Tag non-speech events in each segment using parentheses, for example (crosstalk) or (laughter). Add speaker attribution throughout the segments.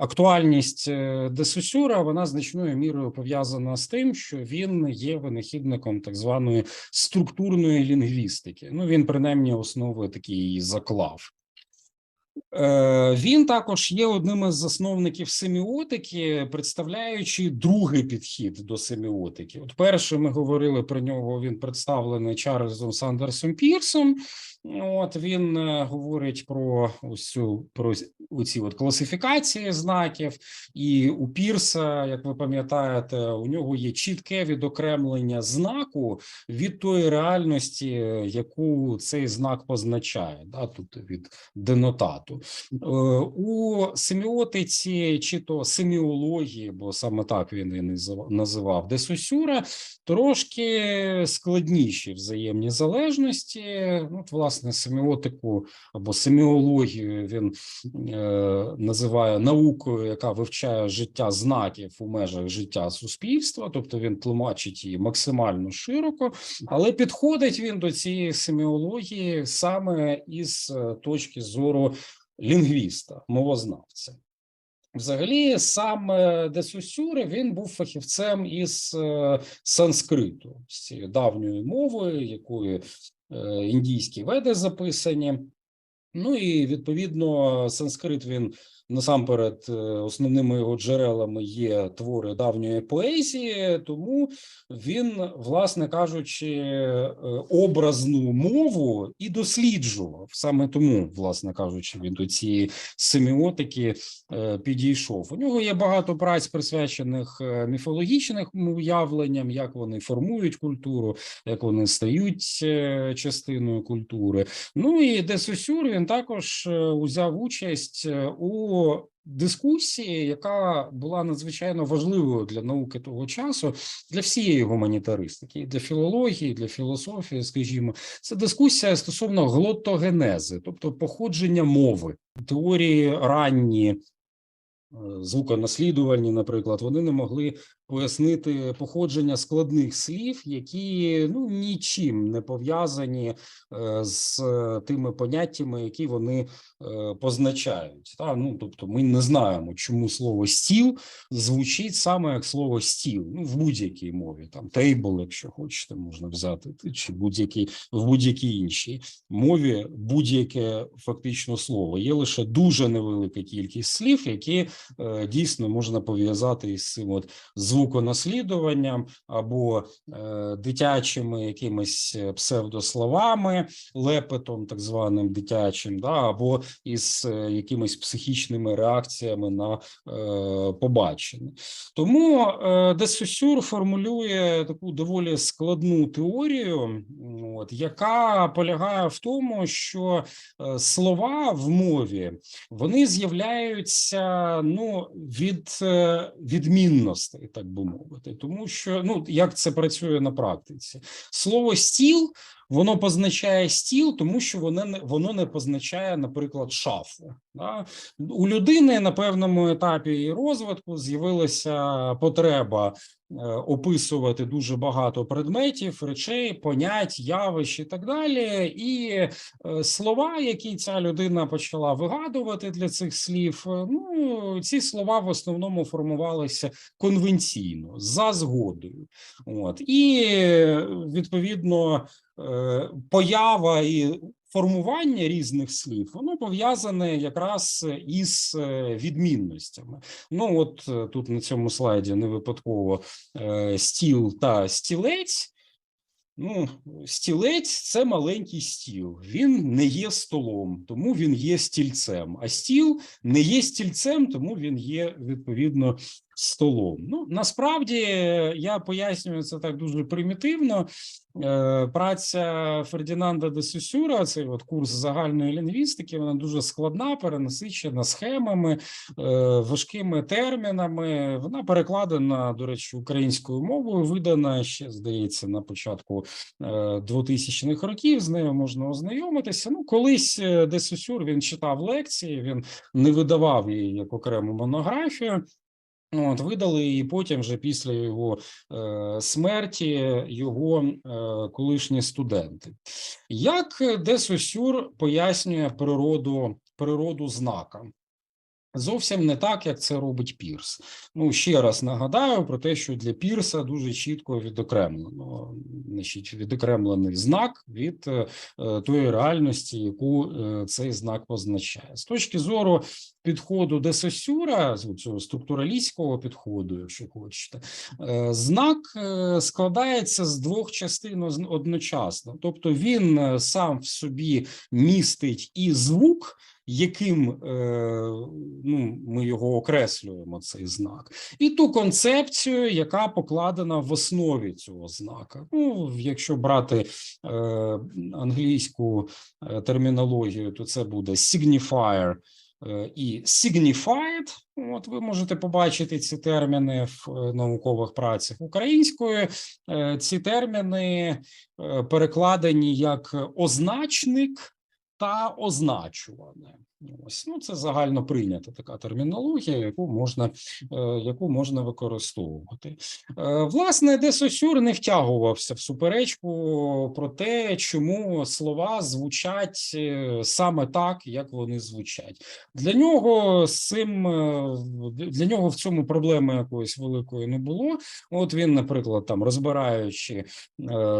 Speaker 1: актуальність е, Десусюра вона значною мірою пов'язана з тим, що він є винахідником так званої структурної лінгвістики. Ну він принаймні основи такі заклав. Е, Він також є одним із засновників семіотики, представляючи другий підхід до семіотики. От перше, ми говорили про нього. Він представлений Чарльзом Сандерсом Пірсом. От він е, говорить про цю про ці от класифікації знаків, і у Пірса, як ви пам'ятаєте, у нього є чітке відокремлення знаку від тої реальності, яку цей знак позначає. Да, тут від денотату. Е, У семіотиці чи то семіології, бо саме так він і назив- називав Десусюра, трошки складніші взаємні залежності. Ну, от, власне, семіотику або семіологію він е, називає наукою, яка вивчає життя знаків у межах життя суспільства, тобто він тлумачить її максимально широко, але підходить він до цієї семіології саме із е, точки зору лінгвіста, мовознавця. Взагалі, сам е, Десусюри він був фахівцем із е, санскриту, з цією давньою мовою, якою індійські веди записані. Ну і відповідно, санскрит він насамперед е, основними його джерелами є твори давньої поезії, тому він, власне кажучи, е, образну мову і досліджував. Саме тому, власне кажучи, він до цієї семіотики е, підійшов. У нього є багато праць присвячених міфологічним уявленням, як вони формують культуру, як вони стають частиною культури. Ну і Десусюр він також узяв участь е, у дискусії, яка була надзвичайно важливою для науки того часу, для всієї гуманітаристики, для філології, для філософії, скажімо, це дискусія стосовно глотогенези, тобто походження мови, теорії ранні. е, Звуконаслідувальні, наприклад, вони не могли пояснити походження складних слів, які ну нічим не пов'язані е, з тими поняттями, які вони е, позначають. Та ну тобто, ми не знаємо, чому слово стіл звучить саме як слово стіл. Ну в будь-якій мові, там тейбл, якщо хочете, можна взяти чи будь-який в будь-якій іншій мові будь-яке фактично слово. Є лише дуже невелика кількість слів, які е, дійсно можна пов'язати із цим от звуконаслідуванням або е, дитячими якимись е, псевдословами, лепетом, так званим дитячим, да, або із е, якимись психічними реакціями на побачене. Тому Десусюр формулює таку доволі складну теорію, от, яка полягає в тому, що слова в мові вони з'являються ну від відмінностей, так би мовити, тому що ну як це працює на практиці, слово стіл. Воно позначає стіл, тому що воно не воно не позначає, наприклад, шафу. Да? У людини на певному етапі її розвитку з'явилася потреба е, описувати дуже багато предметів, речей, понять, явищ і так далі. І е, слова, які ця людина почала вигадувати для цих слів, е, ну ці слова в основному формувалися конвенційно за згодою. От і відповідно поява і формування різних слів воно пов'язане якраз із е, відмінностями. Ну от е, тут на цьому слайді не випадково е, стіл та стілець. Ну, стілець це маленький стіл. Він не є столом, тому він є стільцем. А стіл не є стільцем, тому він є відповідно столом. Ну насправді я пояснюю це так дуже примітивно. Е, Праця Фердінанда де Сюсюра, цей от курс загальної лінгвістики, вона дуже складна, перенасичена схемами, е, важкими термінами. Вона перекладена, до речі, українською мовою, видана ще, здається, на початку е, 2000-х років. З нею можна ознайомитися. Ну, колись е, де Сюсюр він читав лекції, він не видавав її як окрему монографію. От, видали і потім, вже після його е, смерті, його е, колишні студенти. Як де Сосюр пояснює природу, природу знака? Зовсім не так, як це робить Пірс. Ну ще раз нагадаю про те, що для Пірса дуже чітко відокремлено, значить, відокремлений знак від е, тої реальності, яку е, цей знак позначає. З точки зору підходу де Сосюра, цього структуралістського підходу, якщо хочете, е, знак складається з двох частин одночасно, тобто він сам в собі містить і звук яким е, ну, ми його окреслюємо, цей знак, і ту концепцію, яка покладена в основі цього знака. Ну, якщо брати е, англійську е, термінологію, то це буде signifier і signified. От ви можете побачити ці терміни в наукових працях українською. Е, ці терміни перекладені як означник та означуване. Ось ну це загально прийнята така термінологія, яку можна, е, яку можна використовувати. Е, власне, де Сосюр не втягувався в суперечку про те, чому слова звучать е, саме так, як вони звучать. Для нього з цим для нього в цьому проблеми якоїсь великої не було. От він, наприклад, там розбираючи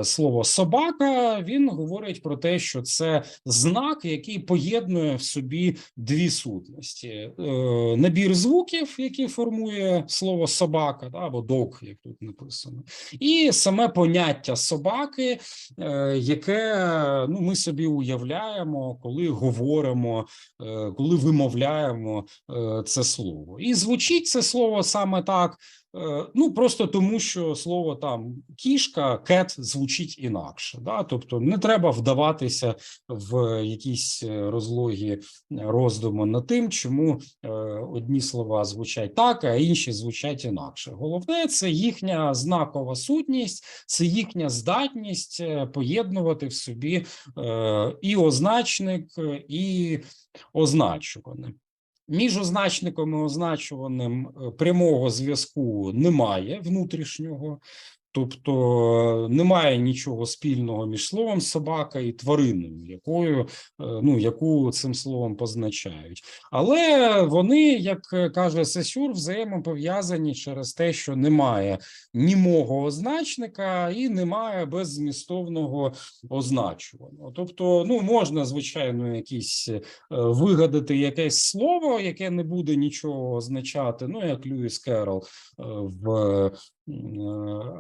Speaker 1: слово собака, він говорить про те, що це знак, який поєднує в собі дві сутності: Е, набір звуків, який формує слово собака, або дог, як тут написано, і саме поняття собаки, е, яке ну, ми собі уявляємо, коли говоримо, е, коли вимовляємо це слово. І звучить це слово саме так. Е, Ну просто тому, що слово там кішка, кет звучить інакше. Да? Тобто не треба вдаватися в якісь е, розлогі роздуму над тим, чому е, одні слова звучать так, а інші звучать інакше. Головне це їхня знакова сутність, це їхня здатність поєднувати в собі і означник, і означуване. Між означником і означуваним е, прямого зв'язку немає внутрішнього, тобто е, немає нічого спільного між словом собака і твариною, якою е, ну яку цим словом позначають. Але вони, як е, каже Сесюр, взаємопов'язані через те, що немає німого означника і немає беззмістовного означуваного. Тобто, ну можна звичайно якісь вигадати якесь слово, яке не буде нічого означати. Ну як Льюіс Керрол е, в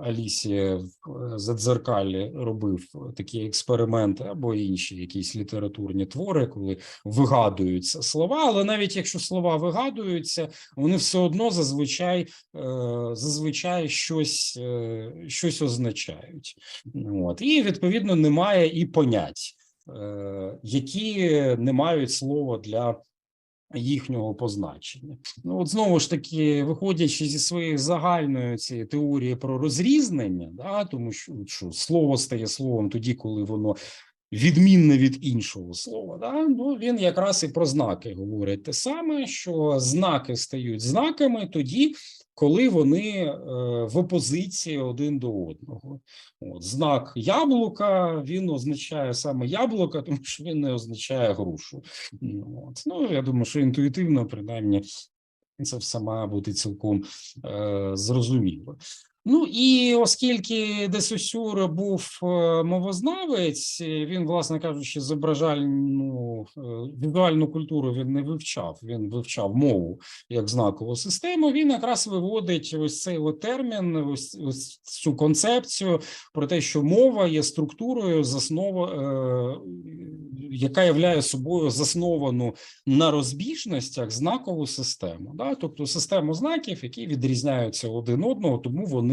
Speaker 1: Алісі в Задзеркалі робив такі експерименти або інші якісь літературні твори, коли вигадуються слова. Але навіть якщо слова вигадуються, вони все одно зазвичай е, зазвичай щось, е, щось означають. От і відповідно немає і понять, е, які не мають слова для їхнього позначення. Ну, от знову ж таки, виходячи зі своєї загальної цієї теорії про розрізнення, да, тому що, що слово стає словом тоді, коли воно відмінне від іншого слова. Да? Ну, він якраз і про знаки говорить те саме, що знаки стають знаками тоді, коли вони е, в опозиції один до одного. От, знак яблука він означає саме яблука, (laughs) тому що він не означає грушу. От. Ну, я думаю, що інтуїтивно, принаймні, це все має бути цілком е, зрозуміло. Ну і оскільки Десосюр був е, мовознавець, е, він, власне кажучи, зображальну е, візуальну культуру він не вивчав. Він вивчав мову як знакову систему. Він якраз виводить ось цей от термін, ось, ось цю концепцію про те, що мова є структурою, заснова, яка являє собою засновану на розбіжностях знакову систему, да? тобто систему знаків, які відрізняються один одного, тому вони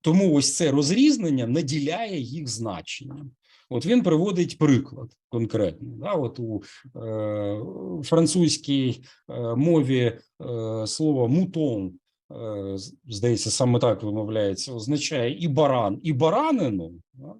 Speaker 1: тому ось це розрізнення наділяє їх значенням. От він приводить приклад конкретний. Да? От у е, французькій е, мові е, слово мутон, е, здається, саме так вимовляється, означає і баран, і баранину. Да?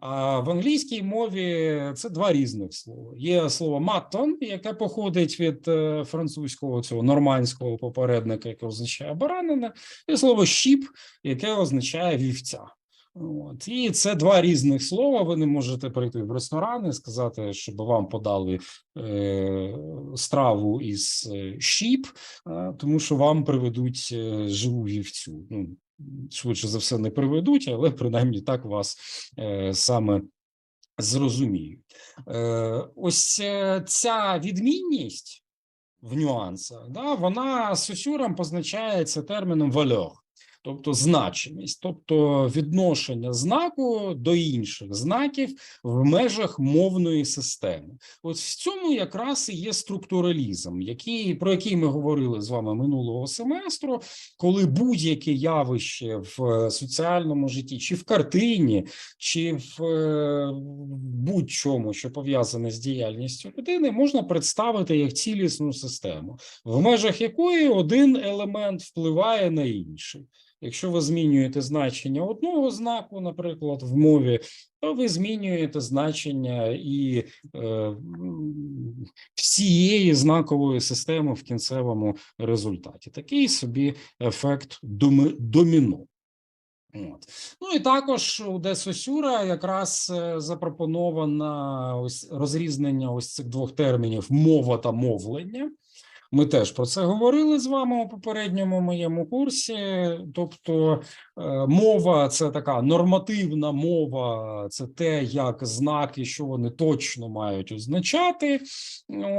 Speaker 1: А в англійській мові це два різних слова. Є слово маттон, яке походить від е, французького цього нормандського попередника, яке означає баранина, і слово щіп, яке означає вівця. От. І це два різних слова. Ви не можете прийти в ресторан і сказати, щоб вам подали е, страву із е, щіп, е, тому що вам приведуть е, живу вівцю. Ну, швидше за все, не приведуть, але принаймні так вас е, саме зрозуміють. Е, ось е, ця відмінність в нюансах, да, вона сусюрам позначається терміном вальор, тобто значимість, тобто відношення знаку до інших знаків в межах мовної системи. От в цьому якраз і є структуралізм, який, про який ми говорили з вами минулого семестру, коли будь-яке явище в е, соціальному житті, чи в картині, чи в е, будь-чому, що пов'язане з діяльністю людини, можна представити як цілісну систему, в межах якої один елемент впливає на інший. Якщо ви змінюєте значення одного знаку, наприклад, в мові, то ви змінюєте значення і е, всієї знакової системи в кінцевому результаті. Такий собі ефект доміно. От. Ну і також у Десосюра якраз е, запропоновано ось розрізнення ось цих двох термінів мова та мовлення. Ми теж про це говорили з вами у попередньому моєму курсі. Тобто, е, мова це така нормативна мова, це те, як знаки, що вони точно мають означати,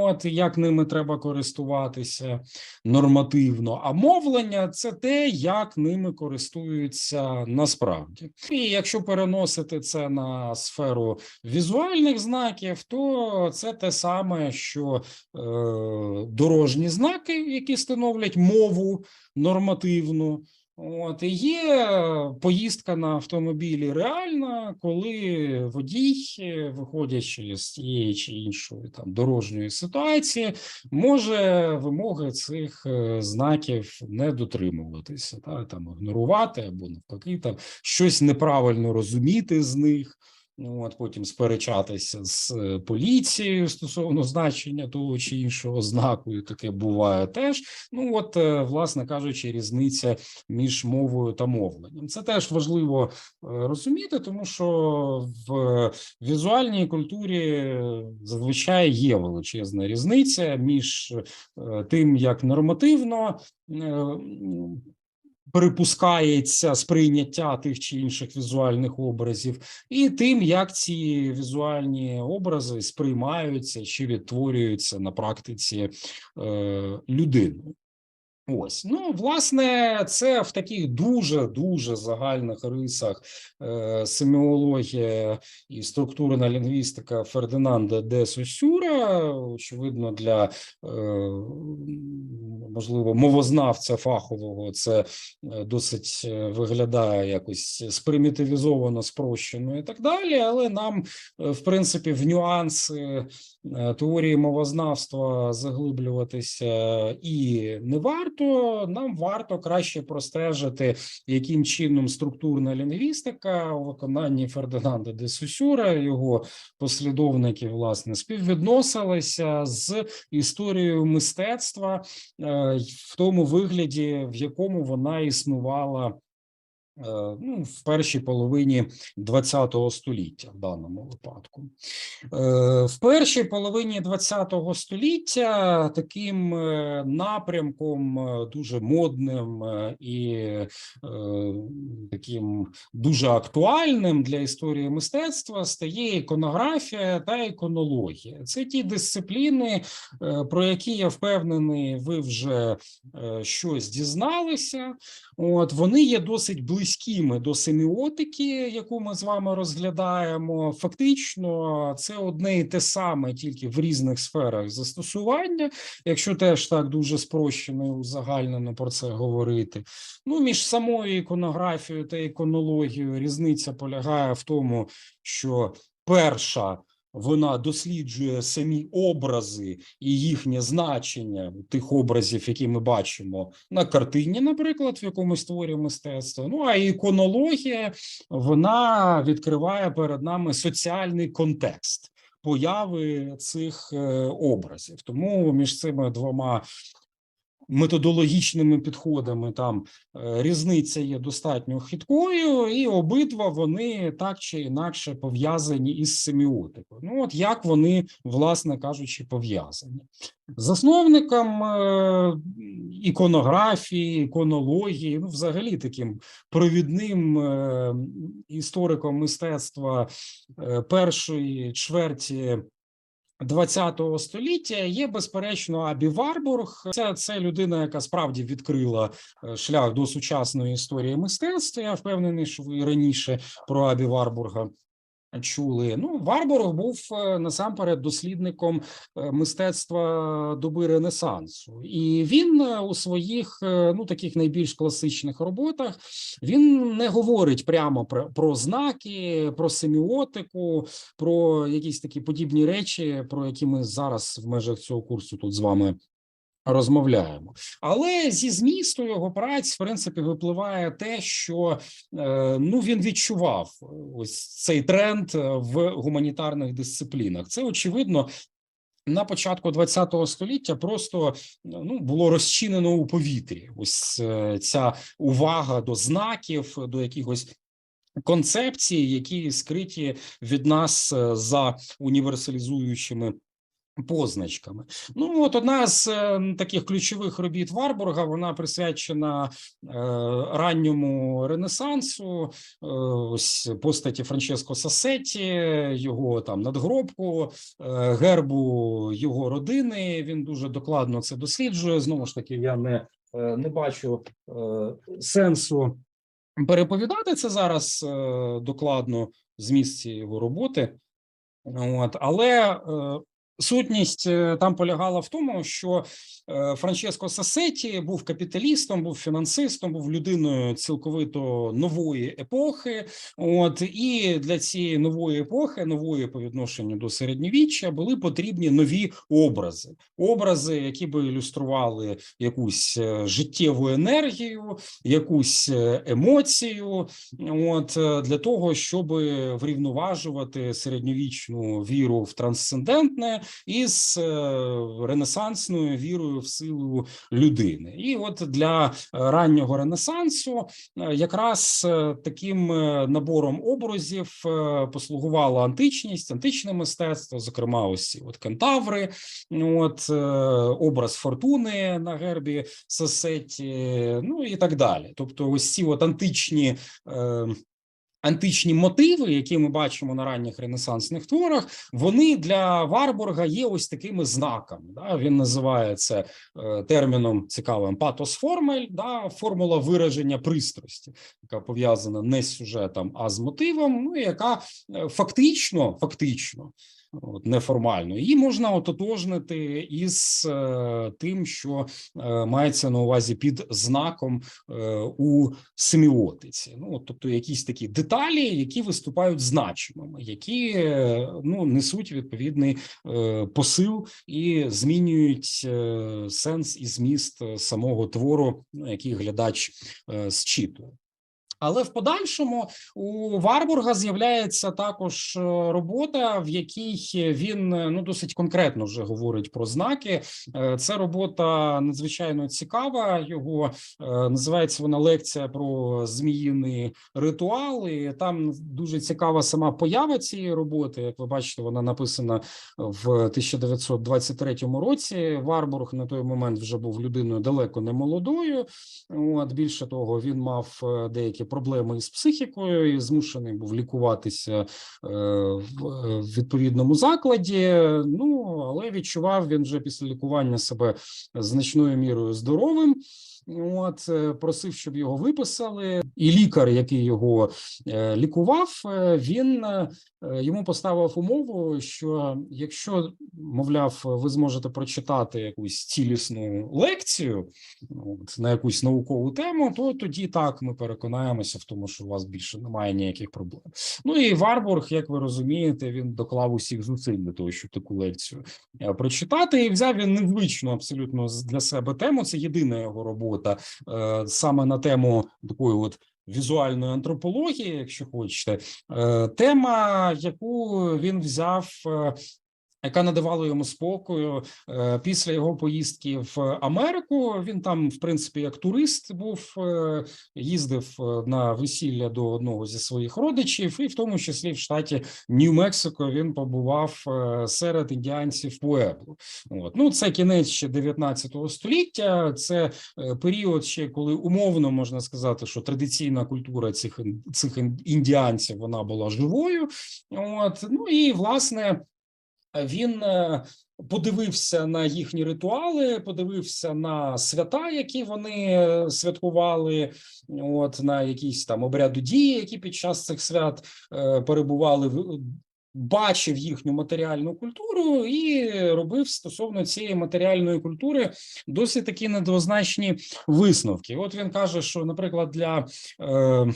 Speaker 1: от як ними треба користуватися нормативно. А мовлення це те, як ними користуються насправді. І якщо переносити це на сферу візуальних знаків, то це те саме, що е, дорожні знаки, які становлять мову нормативну. От і є поїздка на автомобілі реальна, коли водій, е, виходячи з тієї чи іншої там дорожньої ситуації, може вимоги цих е, знаків не дотримуватися, та там ігнорувати або навпаки, там щось неправильно розуміти з них. Ну, От потім сперечатися з е, поліцією стосовно значення того чи іншого знаку, таке буває теж. Ну от, е, власне кажучи, різниця між мовою та мовленням. Це теж важливо е, розуміти, тому що в візуальній культурі зазвичай є величезна різниця між тим, як нормативно. Припускається сприйняття тих чи інших візуальних образів, і тим, як ці візуальні образи сприймаються чи відтворюються на практиці е, людиною. Ось, ну, власне, це в таких дуже дуже загальних рисах е, семіологія і структурна лінгвістика Фердинанда де Сосюра. Очевидно, для е, можливо мовознавця фахового це е, досить е, виглядає якось спримітивізовано, спрощено і так далі. Але нам, е, в принципі, в нюанси теорії мовознавства заглиблюватися і не варто. Нам варто краще простежити, яким чином структурна лінгвістика у виконанні Фердинанда де Сусюра, його послідовники, власне, співвідносилися з історією мистецтва е, в тому вигляді, в якому вона існувала. Е, Ну, в першій половині ХХ століття в даному випадку. Е, В першій половині ХХ століття таким е, напрямком дуже модним і таким дуже актуальним для історії мистецтва стає іконографія та іконологія. Це ті дисципліни, про які я впевнений, ви вже щось дізналися. От вони є досить близькими до семіотики, яку ми з вами розглядаємо. Фактично, це одне і те саме, тільки в різних сферах застосування. Якщо теж так дуже спрощено і узагальнено про це говорити. Ну, між самою іконографією та іконологією різниця полягає в тому, що перша вона досліджує самі образи і їхнє значення тих образів, які ми бачимо на картині, наприклад, в якомусь творі мистецтва. Ну а іконологія вона відкриває перед нами соціальний контекст появи цих е, образів. Тому між цими двома методологічними підходами там е, різниця є достатньо хиткою, і обидва вони так чи інакше пов'язані із семіотикою. Ну, от як вони, власне кажучи, пов'язані. Засновником е, іконографії, іконології, ну, взагалі таким провідним е, істориком мистецтва першої чверті ХХ століття є безперечно Абі Варбург. Це, це людина, яка справді відкрила е, шлях до сучасної історії мистецтва. Я впевнений, що ви раніше про Абі Варбурга чули. Ну, Варбург був е, насамперед дослідником е, мистецтва доби Ренесансу, і він е, у своїх ну таких найбільш класичних роботах він не говорить прямо про, про знаки, про семіотику, про якісь такі подібні речі, про які ми зараз в межах цього курсу тут з вами. Розмовляємо, але зі змісту його праць, в принципі, випливає те, що е, ну він відчував ось цей тренд е, в гуманітарних дисциплінах. Це очевидно. На початку ХХ століття просто ну було розчинено у повітрі. Ось е, ця увага до знаків, до якихось концепцій, які скриті від нас е, за універсалізуючими позначками. Ну от одна з е, таких ключових робіт Варбурга, вона присвячена е, ранньому Ренесансу, е, ось постаті Франческо Сасеті, його там надгробку, е, гербу його родини. Він дуже докладно це досліджує. Знову ж таки, я не, е, не бачу е, сенсу переповідати це зараз е, докладно з місця його роботи. От, але е, Сутність е, там полягала в тому, що е, Франческо Сасеті був капіталістом, був фінансистом, був людиною цілковито нової епохи. От і для цієї нової епохи, нової по відношенню до середньовіччя, були потрібні нові образи, образи, які би ілюстрували якусь е, життєву енергію, якусь емоцію. От для того, щоб врівноважувати середньовічну віру в трансцендентне із е, ренесансною вірою в силу людини. І от для е, раннього ренесансу е, якраз таким набором образів послугувала античність, античне мистецтво, зокрема, ось от кентаври, от образ фортуни на гербі Сосеті, ну і так далі. Тобто, ось ці от античні. Античні мотиви, які ми бачимо на ранніх ренесансних творах, вони для Варбурга є ось такими знаками. Да? Він називає це е, терміном цікавим патосформель, да? формула вираження пристрасті, яка пов'язана не з сюжетом, а з мотивом. Ну яка е, фактично, фактично. От, неформально її можна ототожнити із е, тим, що е, мається на увазі під знаком е, у семіотиці. Ну от, тобто, якісь такі деталі, які виступають значимими, які ну несуть відповідний посил і змінюють сенс і зміст самого твору, ну, який глядач зчитує. Але в подальшому у Варбурга з'являється також е, робота, в якій він е, ну досить конкретно вже говорить про знаки. Е, Це робота надзвичайно цікава. Його називається вона лекція про зміїний ритуал. І там дуже цікава сама поява цієї роботи. Як ви бачите, вона написана в 1923 році. Варбург на той момент вже був людиною далеко не молодою. От більше того, він мав деякі проблеми із психікою і змушений був лікуватися е, в в відповідному закладі. Ну але відчував він вже після лікування себе значною мірою здоровим. От е, просив, щоб його виписали, і лікар, який його е, лікував, е, він йому поставив умову, що якщо, мовляв, ви зможете прочитати якусь цілісну лекцію от, на якусь наукову тему, то тоді так ми переконаємося в тому, що у вас більше немає ніяких проблем. Ну і Варбург, як ви розумієте, він доклав усіх зусиль для того, щоб таку лекцію прочитати, і взяв він незвичну абсолютно для себе тему. Це єдина його робота е, саме на тему такої от. Візуальної антропології, якщо хочете, Е, тема, яку він взяв е, яка надавала йому спокою Е, після його поїздки в Америку. Він там, в принципі, як турист був, е, їздив е, на весілля до одного зі своїх родичів, і в тому числі в штаті Нью-Мексико він побував серед індіанців Пуебло. От ну це кінець ще 19 століття. Це період, ще коли умовно можна сказати, що традиційна культура цих цих індіанців вона була живою. От ну і власне він е, подивився на їхні ритуали, подивився на свята, які вони е, святкували, от на якісь там обряду дії, які під час цих свят е, перебували в. Бачив їхню матеріальну культуру і робив стосовно цієї матеріальної культури досить такі недвозначні висновки. От він каже, що, наприклад, для е,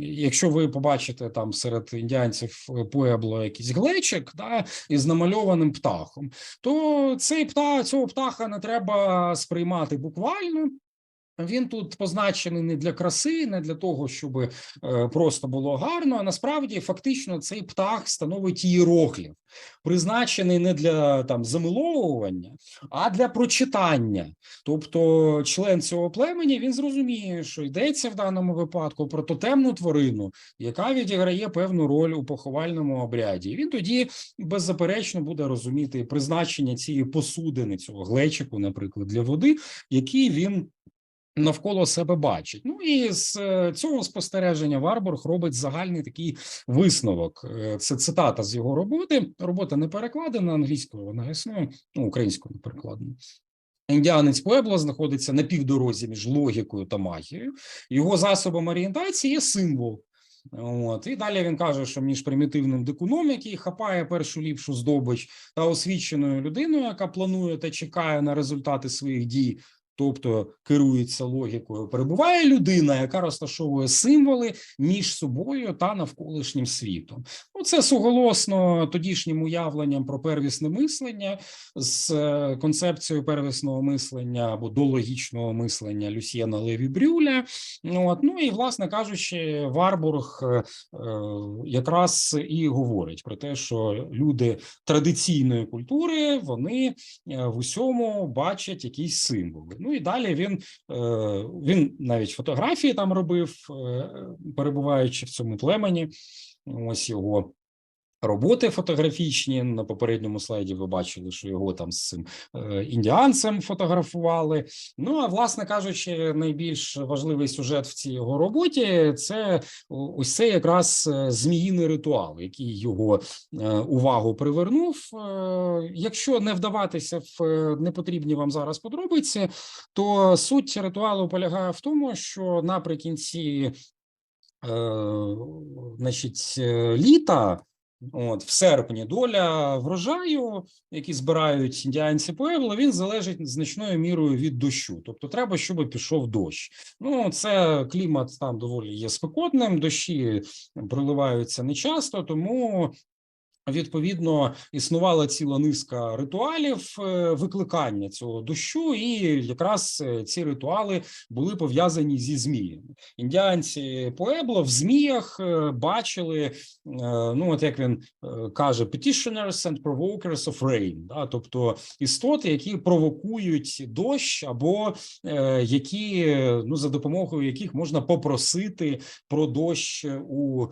Speaker 1: якщо ви побачите там серед індіанців Пуебло якийсь глечик, да, із намальованим птахом, то цей птах цього птаха не треба сприймати буквально. Він тут позначений не для краси, не для того, щоб е, просто було гарно. А насправді, фактично, цей птах становить іерогліф, призначений не для там замиловування, а для прочитання. Тобто, член цього племені він зрозуміє, що йдеться в даному випадку про тотемну тварину, яка відіграє певну роль у поховальному обряді. І він тоді беззаперечно буде розуміти призначення цієї посудини, цього глечику, наприклад, для води, який він навколо себе бачить. Ну і з е, цього спостереження Варбург робить загальний такий висновок. Е, Це цитата з його роботи. Робота не перекладена англійською, вона існує, ну, українською не перекладена. Індіанець Пуебло знаходиться на півдорозі між логікою та магією. Його засобом орієнтації є символ. От і далі він каже, що між примітивним дикуном, який хапає першу ліпшу здобич, та освіченою людиною, яка планує та чекає на результати своїх дій, тобто керується логікою, перебуває людина, яка розташовує символи між собою та навколишнім світом. Ну, це суголосно тодішнім уявленням про первісне мислення з е, концепцією первісного мислення або дологічного мислення Люсьєна Леві Брюля. От, ну і власне кажучи, Варбург е, е, якраз і говорить про те, що люди традиційної культури вони в усьому бачать якісь символи. Ну і далі він, е, він навіть фотографії там робив, е, перебуваючи в цьому племені. Ось його роботи фотографічні. На попередньому слайді ви бачили, що його там з цим е, індіанцем фотографували. Ну а власне кажучи, найбільш важливий сюжет в цій його роботі це ось це якраз е, зміїний ритуал, який його е, увагу привернув. Якщо не вдаватися в непотрібні вам зараз подробиці, то суть ритуалу полягає в тому, що наприкінці значить, літа, от в серпні, доля врожаю, який збирають індіанці Пуебло, він залежить значною мірою від дощу. Тобто, треба, щоб пішов дощ. Ну, це клімат там доволі є спекотним, дощі проливаються нечасто, тому Відповідно, існувала ціла низка ритуалів е, викликання цього дощу, і якраз е, ці ритуали були пов'язані зі зміями. Індіанці Пуебло в зміях е, бачили, ну от як він каже, petitioners and provokers of rain, да, тобто істоти, які провокують дощ, або які ну за допомогою яких можна попросити про дощ у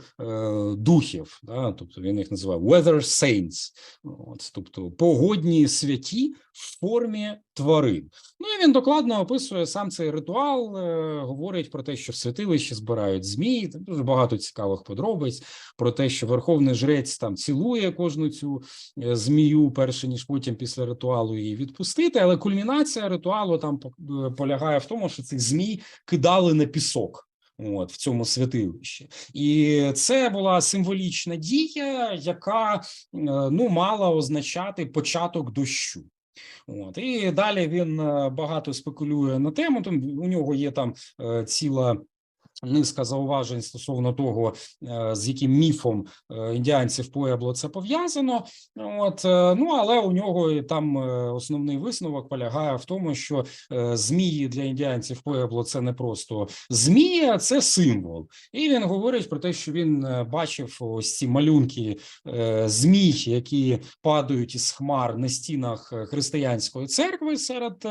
Speaker 1: духів. Да, тобто він їх називає weather saints, от, тобто погодні святі в формі тварин. Ну і він докладно описує сам цей ритуал, е, говорить про те, що в святилищі збирають змії, дуже багато цікавих подробиць про те, що верховний жрець там цілує кожну цю е, змію, перше ніж потім після ритуалу її відпустити. Але кульмінація ритуалу там е, полягає в тому, що цих змій кидали на пісок. От в цьому святилищі, і це була символічна дія, яка е, ну мала означати початок дощу. От і далі він е, багато спекулює на тему. Там у нього є там е, ціла Низка зауважень стосовно того, е, з яким міфом е, індіанців Пуебло це пов'язано. От е, ну але у нього там основний висновок полягає в тому, що змії для індіанців Пуебло це не просто змії, а це символ. І він говорить про те, що він бачив ось ці малюнки змій, які падають із хмар на стінах християнської церкви, серед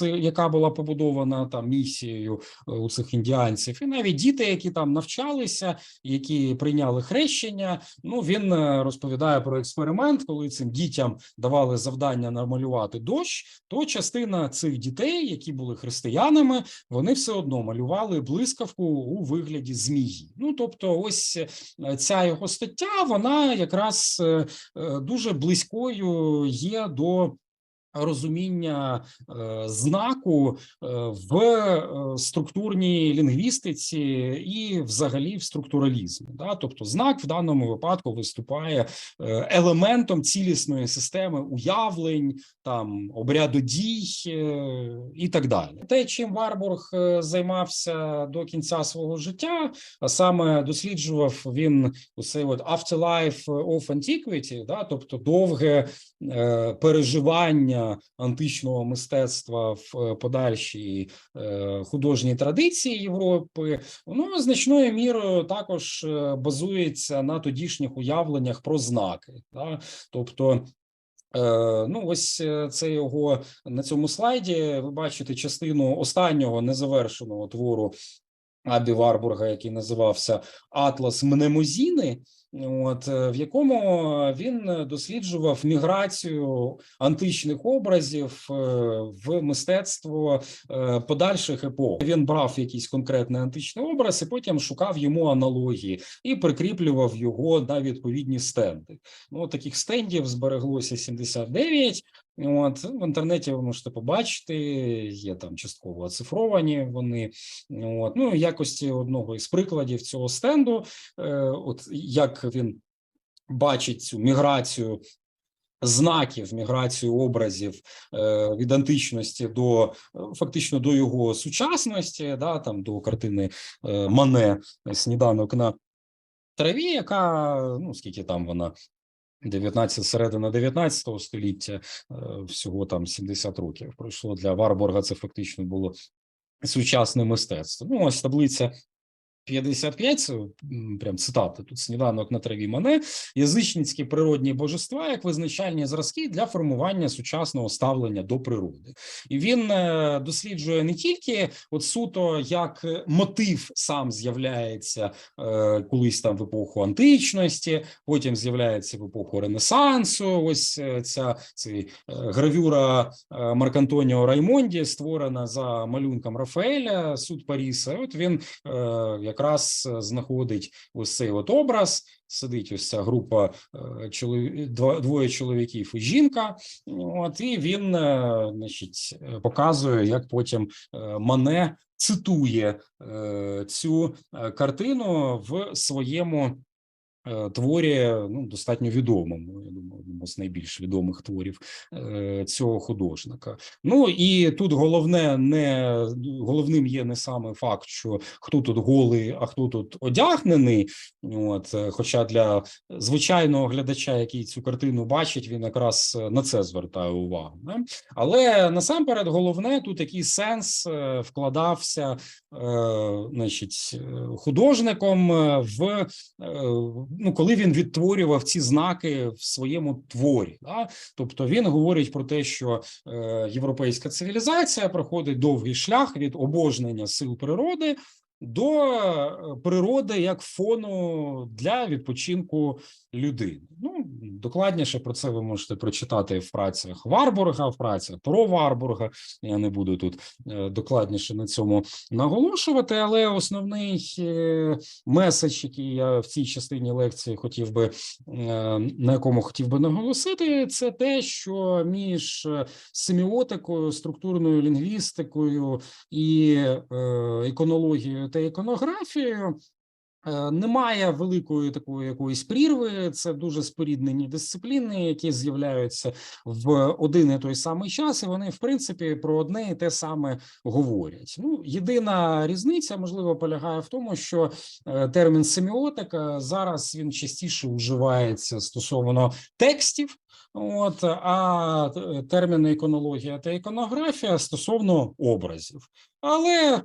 Speaker 1: яка була побудована там місією у цих індіанців, і навіть діти, які там навчалися, які прийняли хрещення. Ну він е, розповідає про експеримент, коли цим дітям давали завдання намалювати дощ. То частина цих дітей, які були християнами, вони все одно малювали блискавку у вигляді змії. Ну тобто, ось е, ця його стаття, вона якраз е, дуже близькою є до розуміння е, знаку е, в е, структурній лінгвістиці і, взагалі, в структуралізмі. Да? Тобто, знак в даному випадку виступає елементом цілісної системи уявлень, там обряду дій і так далі. Те, чим Варбург займався до кінця свого життя, а саме досліджував він усе от afterlife of antiquity, да? тобто довге е, античного мистецтва в е, подальшій е, художній традиції Європи, воно значною мірою також е, базується на тодішніх уявленнях про знаки. Да? Тобто. Ну, ось це його на цьому слайді. Ви бачите частину останнього незавершеного твору Абі Варбурга, який називався Атлас Мнемозіни. От е, в якому він досліджував міграцію античних образів е, в мистецтво е, подальших епох. Він брав якийсь конкретний античний образ і потім шукав йому аналогії і прикріплював його на відповідні стенди. Ну таких стендів збереглося 79. От в інтернеті ви можете побачити, є там частково оцифровані вони. От ну якості одного із прикладів цього стенду, е, от як він бачить цю міграцію. Знаків міграцію образів е, від античності до фактично до його сучасності, да там до картини е, Мане сніданок на траві, яка ну скільки там вона 19, середина 19 століття, е, всього там 70 років пройшло для Варборга. Це фактично було сучасне мистецтво. Ну, ось таблиця 55, це прям цитата тут сніданок на траві Мане, язичницькі природні божества як визначальні зразки для формування сучасного ставлення до природи. І він е, досліджує не тільки от суто як мотив сам з'являється е, колись там в епоху античності, потім з'являється в епоху Ренесансу. Ось е, ця цей, е, гравюра Маркантоніо Раймонді, створена за малюнком Рафаеля, суд Паріса. От він е, якраз е, знаходить ось цей от образ. Сидить ось ця група чоловік, двоє чоловіків і жінка. От і він, е, значить, е, показує, як потім е, Мане цитує е, цю е, картину в своєму е, творі, ну достатньо відомому. Я думаю, одному з найбільш відомих творів е, цього художника. Ну і тут головне не головним є не саме факт, що хто тут голий, а хто тут одягнений. От, е, хоча для звичайного глядача, який цю картину бачить, він якраз е, на це звертає увагу. Не? Але насамперед, головне тут який сенс е, вкладався, е, значить, е, художником е, в е, ну, коли він відтворював ці знаки в своєму творі. Да? Тобто він говорить про те, що е, європейська цивілізація проходить довгий шлях від обожнення сил природи до е, природи як фону для відпочинку людини. Ну докладніше про це ви можете прочитати в працях Варбурга, в працях про Варбурга. Я не буду тут е, докладніше на цьому наголошувати, але основний е, меседж, який я в цій частині лекції хотів би е, на якому хотів би наголосити, це те, що між семіотикою, структурною лінгвістикою і е, іконологією та іконографією Немає великої такої якоїсь прірви. Це дуже споріднені дисципліни, які з'являються в один і той самий час, і вони, в принципі, про одне і те саме говорять. Ну, єдина різниця, можливо, полягає в тому, що е, термін семіотика зараз він частіше вживається стосовно текстів. От а е, терміни іконологія та іконографія стосовно образів, але Е,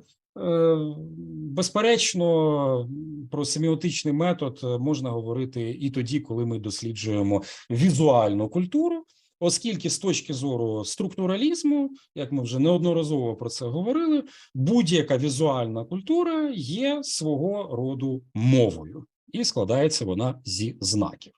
Speaker 1: Безперечно, про семіотичний метод е, можна говорити і тоді, коли ми досліджуємо візуальну культуру, оскільки з точки зору структуралізму, як ми вже неодноразово про це говорили, будь-яка візуальна культура є свого роду мовою, і складається вона зі знаків.